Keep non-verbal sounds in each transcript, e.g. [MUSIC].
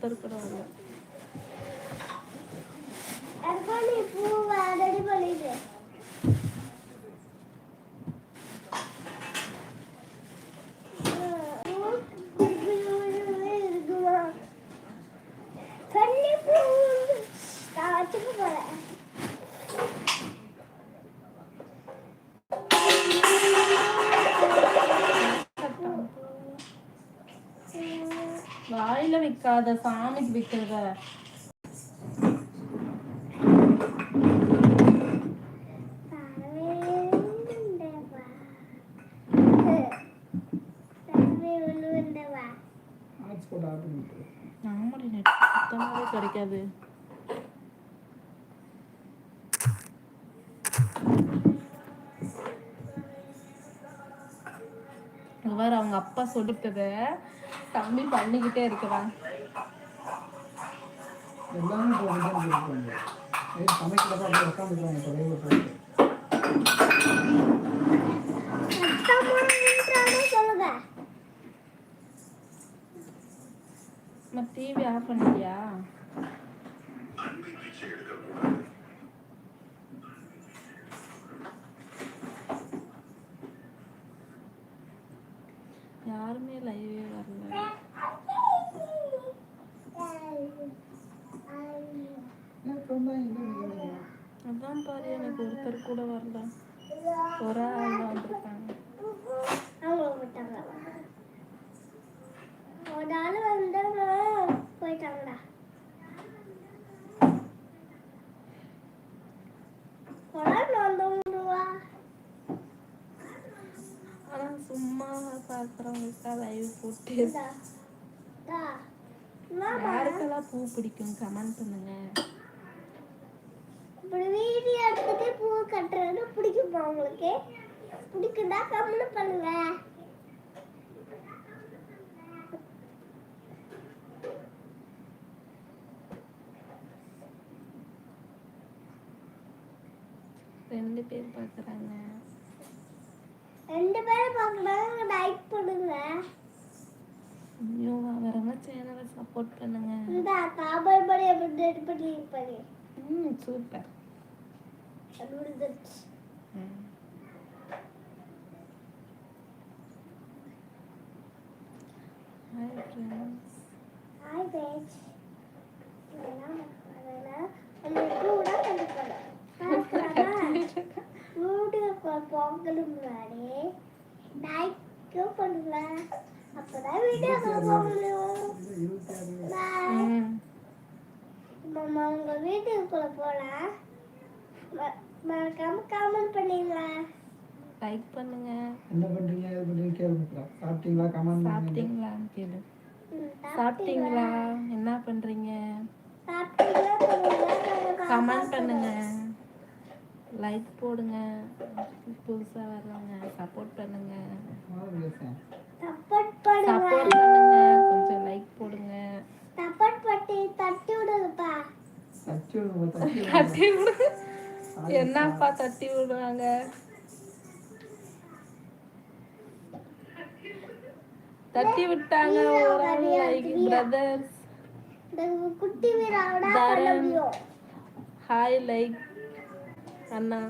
ஒருத்தர் கூட வாயில வைக்காத சாமிக்கு சுத்தமாவே கிடைக்காது. அவங்க அப்பா சொல்லிட்டத. தம்பி பண்ணிக்கிட்டே இருக்கிறான். எல்லாமே டிவி ஆஃப் பண்ணிட்டியா யாருமே லைவே வரல அப்புறம் தான் எங்கே நிற்கிறீங்க அதான் பாரு எனக்கு ஒருத்தர் கூட வரல. ஒரு ஆள் வந்திருக்காங்க. அவங்க போயிட்டாங்க ஒரு ஆள் வந்தாங்க போயிட்டாங்கடா கொலாண்டு வந்தவங்களுவா ஆனா சும்மா பாக்குறவங்களுக்கு லைவ் போட்டு? யாருக்கெல்லாம் பூ பிடிக்கும்? கமெண்ட் பண்ணுங்க இப்படி வீடியோ எடுத்துட்டு பூ கட்டுறது பிடிக்குமா உங்களுக்கு? பிடிக்குதா? கம்முன்னு பண்ணுங்க. ரெண்டு பேர் பாக்குறாங்க. ரெண்டு பேரும் பார்க்கறாங்க லைக் பண்ணுங்க. நியூவா வரவங்க சேனலை சப்போர்ட் பண்ணுங்க. இந்த காபல் படி எப்படி ரெடி பண்ணி ம் சூப்பர். விழுந்துருச்சு ஹாய் ஃப்ரெண்ட்ஸ் ஹாய் பேஜ் இதெல்லாம் அதெல்லாம் அந்த கூட கண்டுக்கணும் வீட்டுக்கு பொங்கல் முன்னாடி லைக் பண்ணுங்க. அப்பதான் வீடியோ போக முடியும். இது இருபத்தி ஆறு பாய் ம். மாமா உங்க வீட்டுக்குள்ள போலாம். மறக்காம கமெண்ட் பண்ணீங்களா? லைக் பண்ணுங்க. என்ன பண்ணுறீங்க இது பண்ணுறீங்க கேளுங்க சாப்பிட்டீங்களா? கமெண்ட் பண்ணுங்க. சாப்பிட்டீங்களான்னு கேளு. சாப்பிட்டீங்களா? என்ன பண்றீங்க? சாப்பிட்டீங்களா. கமெண்ட் பண்ணுங்க. லைக் போடுங்க. புதுசா வர்றவங்க சப்போர்ட் பண்ணுங்க. சப்போர்ட் பண்ணுங்க சப்போர்ட் பண்ணுங்க. கொஞ்சம் லைக் போடுங்க. சப்போர்ட் பட்டி தட்டி விடுங்கப்பா. தச்சு விடுங்க தட்டி விடுங்க. என்னப்பா தட்டி விடுவாங்க தட்டி விட்டாங்க பிரதர்ஸ் குட்டி தரன். ஹாய் லைக் அண்ணா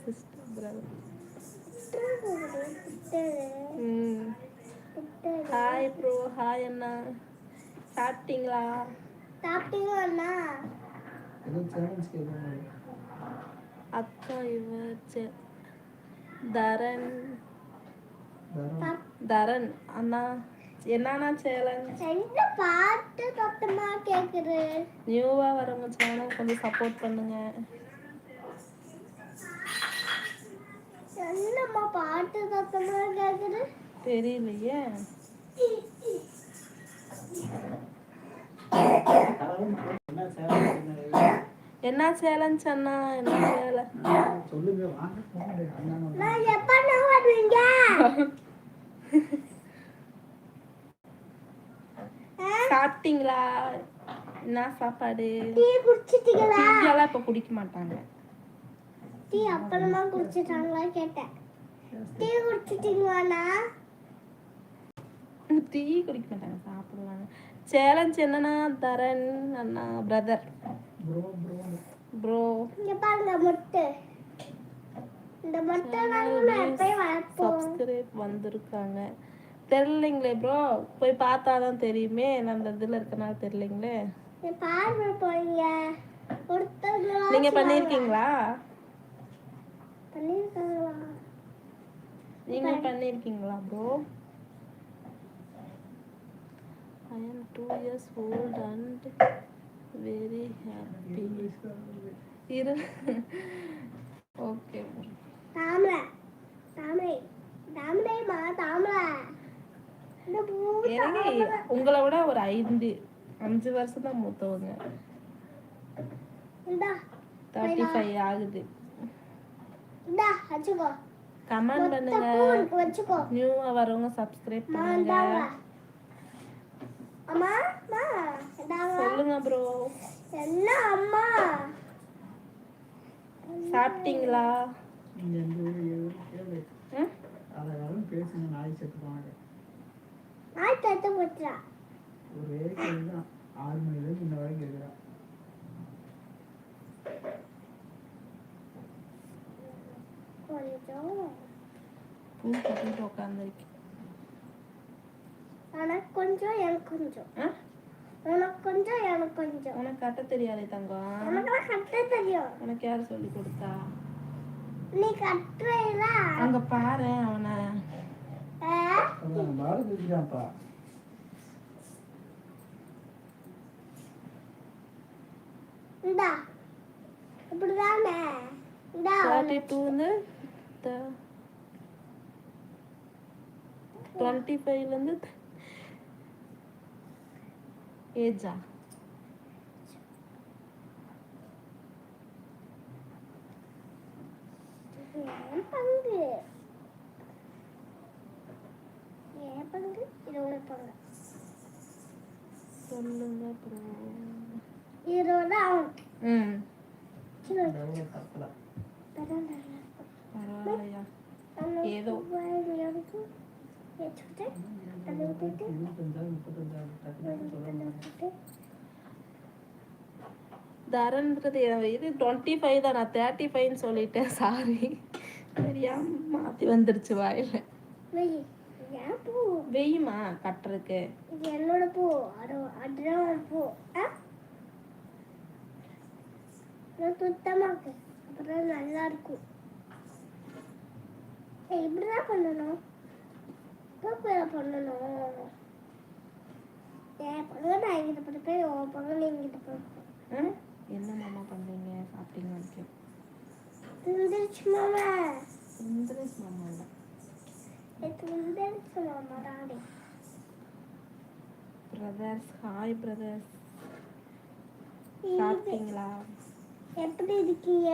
சிஸ்டர் பிரதர் ம். ஹாய் ப்ரோ ஹாய் அண்ணா. சாப்பிட்டீங்களா? சாப்பிட்டீங்களா கேட்குறாங்க அக்கா இவர் செ- தரன். தரன். அண்ணா என்னண்ணா சேலஞ்ச் என்ன பாட்டு சத்தமா கேக்குது? நியூவா வரவங்க சேனல் கொஞ்சம் சப்போர்ட் பண்ணுங்க. என்னம்மா பாட்டு சத்தமா கேக்குது? தெரியலையே. [LAUGHS] என்ன சேலஞ்ச் அண்ணா என்ன சேலை? சொல்லுங்க நான் எப்ப வருவீங்க சாப்பிட்டீங்களா? என்ன சாப்பாடு? டீ குடிச்சிட்டீங்களா டீயெல்லாம் இப்ப குடிக்க மாட்டாங்க. டீ அப்புறமா குடிச்சிட்டாங்களா கேட்டேன். டீ குடிச்சிட்டீங்களாண்ணா? டீ குடிக்க மாட்டாங்க சாப்பிடுவாங்க. சேலஞ்ச் என்னன்னா தரன் அண்ணா பிரதர் ப்ரோ ப்ரோ ப்ரோ இங்க பாருங்க முட்டை. இந்த முட்டை நாங்களும் எப்பயும் வளர்ப்போம். சப்ஸ்கிரைப் வந்திருக்காங்க. தெரியலைங்களே ப்ரோ போய் பார்த்தா தான் தெரியுமே நான் அந்த இதில் இருக்கனால தெரியலைங்களே. பார்வை போறீங்க நீங்க பண்ணிருக்காங்களா நீங்க பண்ணியிருக்கீங்களா? Bro I am two years old and very happy இரு ஓகே தாமரை தாமரை தாமரைமா தாமரை உங்களை விட ஒரு ஐந்து அஞ்சு வருஷம் தான் மூத்தவங்க தேர்ட்டி ஃபைவ் ஆகுது. கமெண்ட் பண்ணுங்க. நியூவா வரவங்க சப்ஸ்கிரைப் பண்ணுங்க. அம்மா அம்மா சொல்லுங்க ப்ரோ என்ன அம்மா? சாப்பிட்டீங்களா? பேசுங்க நாய் செத்து போனாங்க நாய் தத்து போச்சுடா ஒரே கேள்வி தான் ஆறு மணிலேருந்து இன்ன வரைக்கும் கேட்குறா கொஞ்சம். பூ கட்டிட்டு உட்காந்துருக்கேன் உனக்கு கொஞ்சம் எனக்கு கொஞ்சம் உனக்கு கொஞ்சம் எனக்கு கொஞ்சம் உனக்கு கட்ட தெரியாதே தங்கம். உனக்கெல்லாம் கட்ட தெரியும். உனக்கு யார் சொல்லி கொடுத்தா? நீ கட்டுறீல? அங்க பாரு அவனை. இந்தா. இப்படிதானே? இந்தா. தேர்ட்டி டூ வந்து டுவெண்ட்டி ஃபைவ்லேருந்து ஏஜா என் பங்கு என் பங்கு இதோட பங்கு சொல்லுங்க ப்ரோ இதோட அவன் ம் சின்ன டெவலப் தப்பல பரவாயில்ல பரவாயில்லையா ஏதோ. வச்சுக்கிட்டு அதை விட்டுட்டு தரன்றது இது டுவெண்ட்டி ஃபைவ் தான் நான் தேர்ட்டி ஃபைவ்னு சொல்லிட்டேன் சாரி சரியா மாற்றி வந்துருச்சு வாயில். ஏன் பூ வெய்யுமா கட்டுறதுக்கு? என்னோட பூ அது பூ ஆ சுத்தமா இருக்கு அப்புறம் நல்லா இருக்கும் ஏய், இப்படிதான் பண்ணணும் பண்ணணும். என் பங்கு நான் எங்கிட்ட படுப்பேன் உன் பங்கு நீ எங்கிட்ட படுப்பேன்? என்ன மாமா பண்ணுறீங்க சாப்பிட்டீங்கன்னு கேட்கும் திருந்திருச்சு மாமா. இந்திரேஷ் மாமா இல்லை. திருந்திருச்சு மாமா பிரதர்ஸ் ஹாய் பிரதர்ஸ் சாப்பிட்டீங்களா? எப்படி இருக்கீங்க?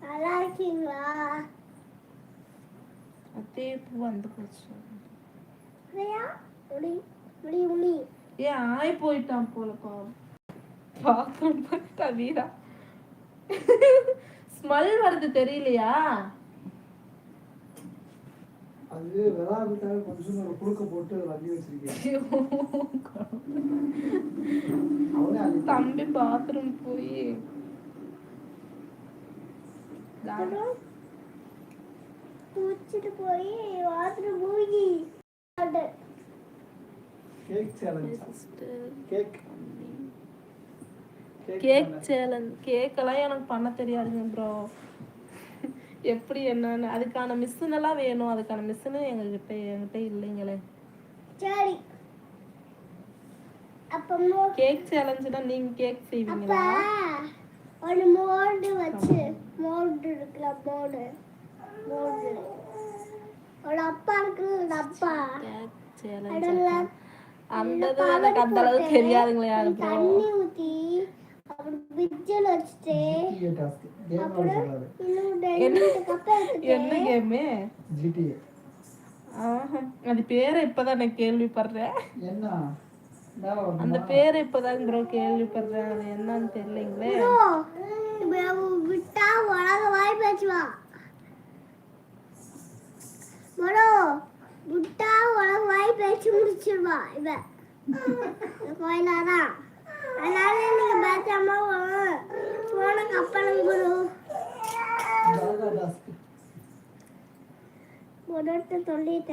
நல்லா இருக்கீங்களா? அதே பூ வந்து போச்சு இல்லையா முடி முடி முடி ஏன் ஆய் போயிட்டான் போலப்பா பாத்ரூம் போயிட்டா வீரா ஸ்மெல் வருது தெரியலையா அது விளாடுறதுக்காக கொஞ்சம் ஒரு குடுக்க போட்டு வண்டி வச்சிருக்கேன் தம்பி பாத்ரூம் போய் குளிச்சுட்டு போய் வாசல் மூழ்கி. Cake challenge cake cake challenge கேக்கெல்லாம் எனக்கு பண்ண தெரியாதுங்க ப்ரோ எப்படி என்னன்னு? அதுக்கான மிஷினெல்லாம் வேணும். அதுக்கான மிஷினு எங்ககிட்ட என்கிட்ட இல்லைங்களே. சரி. அப்ப கேக் சேலஞ்சுனா நீங்க கேக் செய்வீங்களா? ஒரு மோல்டு வச்சு மோல்டு இருக்குல்ல மோல்டு அப்பா இருக்கு ஒரு அப்பா. அந்த எனக்கு அந்த அளவுக்கு தெரியாதுங்களே அது ப்ரோ தண்ணி ஊத்தி என்ன? கேமு? அது பேரை இப்பதான் நான் கேள்விப்படுறேன்? அந்த பேரை இப்பதான் ப்ரோ கேள்விப்படுறேன். அது என்னன்னு தெரியலைங்களே. விட்டா உலக வாய் பேசுவான் மனோ விட்டா உலக வாய் பேச்சு முடிச்சிருவா இவ கோயிலாதான் அதனால நீங்க பேசாம போன கப்பலும் குரு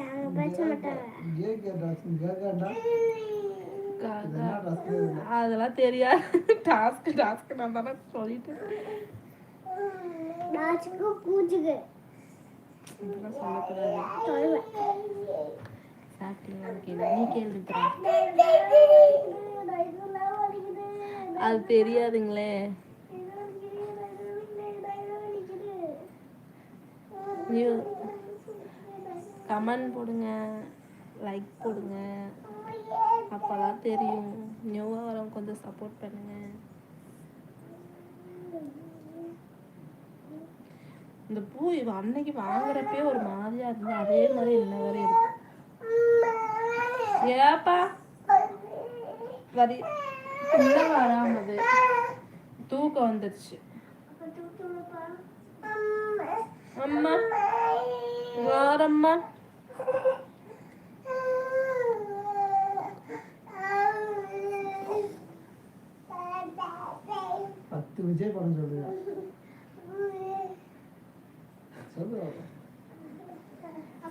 அவங்க பேச மாட்டாங்க அதெல்லாம் தெரியாது டாஸ்க் டாஸ்க் நான் தானே சொல்லிட்டேன் கூச்சுக்கு இதெல்லாம் சொல்லக்கூடாது சொல்லுவேன் சாப்பிட்டீங்களான்னு நீ கேள்விப்பா அது தெரியாதுங்களே. நியூ கமெண்ட் போடுங்க லைக் போடுங்க. அப்போதான் தெரியும். நியூவாக வரவங்க கொஞ்சம் சப்போர்ட் பண்ணுங்கள் இந்த பூ இவ அன்னைக்கு வாங்குறப்பே ஒரு மாதிரியா இருந்தது. அதே மாதிரி என்ன வரை இருக்கும் ஏப்பா? வரி. உள்ள வராமது தூக்கம் வந்துருச்சு. அம்மா வாரம்மா. பத்து விஜய் படம் சொல்லுங்க.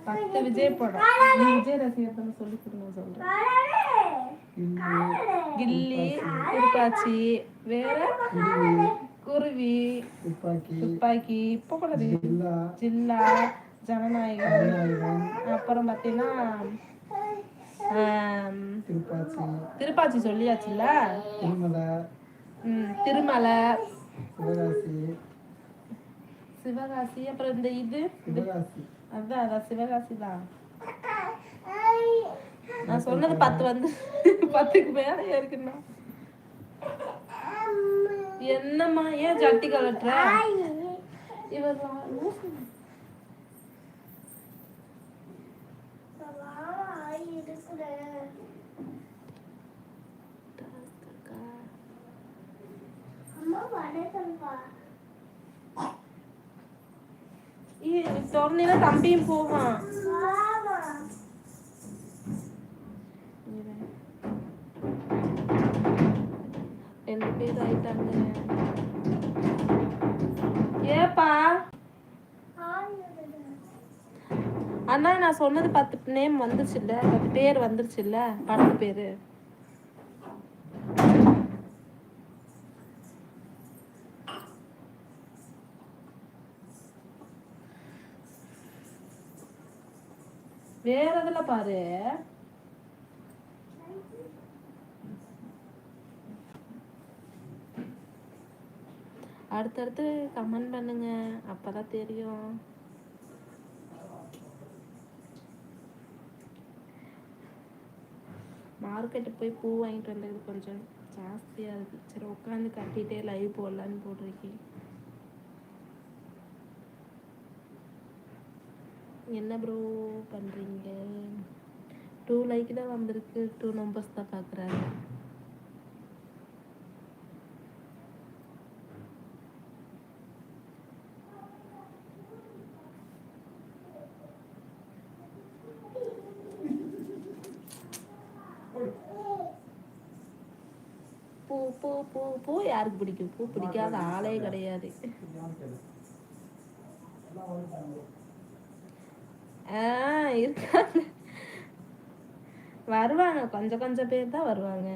பத்து விஜய் படம் நீ விஜய் ரசிகர் தானே சொல்லி கொடுங்க சொல்றேன். கில்லி. திருப்பாச்சி வேற? குருவி துப்பாக்கி துப்பாக்கி இப்போ கூட ஜில்லா. ஜில்லா ஜனநாயகம். அப்புறம் பார்த்தீங்கன்னா திருப்பாச்சி. திருப்பாச்சி சொல்லியாச்சுல்ல? திருமலை. திருமலை. சிவகாசி அப்புறம் இந்த இது. சிவகாசி. அதான் அதான் சிவகாசி தான். நான் சொன்னது பத்து வந்து பத்துக்கு மேல இருக்குண்ணா என்னம்மா ஏன் ஜட்டி கலட்டுற இவர். அம்மா வணக்கம்ப்பா. திறந்தீன்னா தம்பியும் போவான். ரெண்டு பேர் ஆயிட்டாங்க. ஏப்பா? அண்ணா நான் சொன்னது பத்து நேம் வந்துருச்சுல்ல? பத்து பேர் வந்துருச்சுல்ல? பத்து பேரு. வேற இதுல பாரு? அடுத்தடுத்து கமெண்ட் பண்ணுங்க. அப்பதான் தெரியும். மார்க்கெட்டு போய் பூ வாங்கிட்டு வந்தது கொஞ்சம் ஜாஸ்தியாக இருக்கு. சரி உட்காந்து கட்டிட்டே லைவ் போடலான்னு போட்டிருக்கேன். என்ன ப்ரோ பண்ணுறீங்க டூ லைக் தான் வந்திருக்கு. டூ நம்பர்ஸ் தான் பார்க்குறாங்க பூ பூ பூ பூ யாருக்கு பிடிக்கும்? பூ பிடிக்காத ஆளே கிடையாது. இருக்காங்க. வருவாங்க. கொஞ்சம் கொஞ்சம் பேர் தான் வருவாங்க.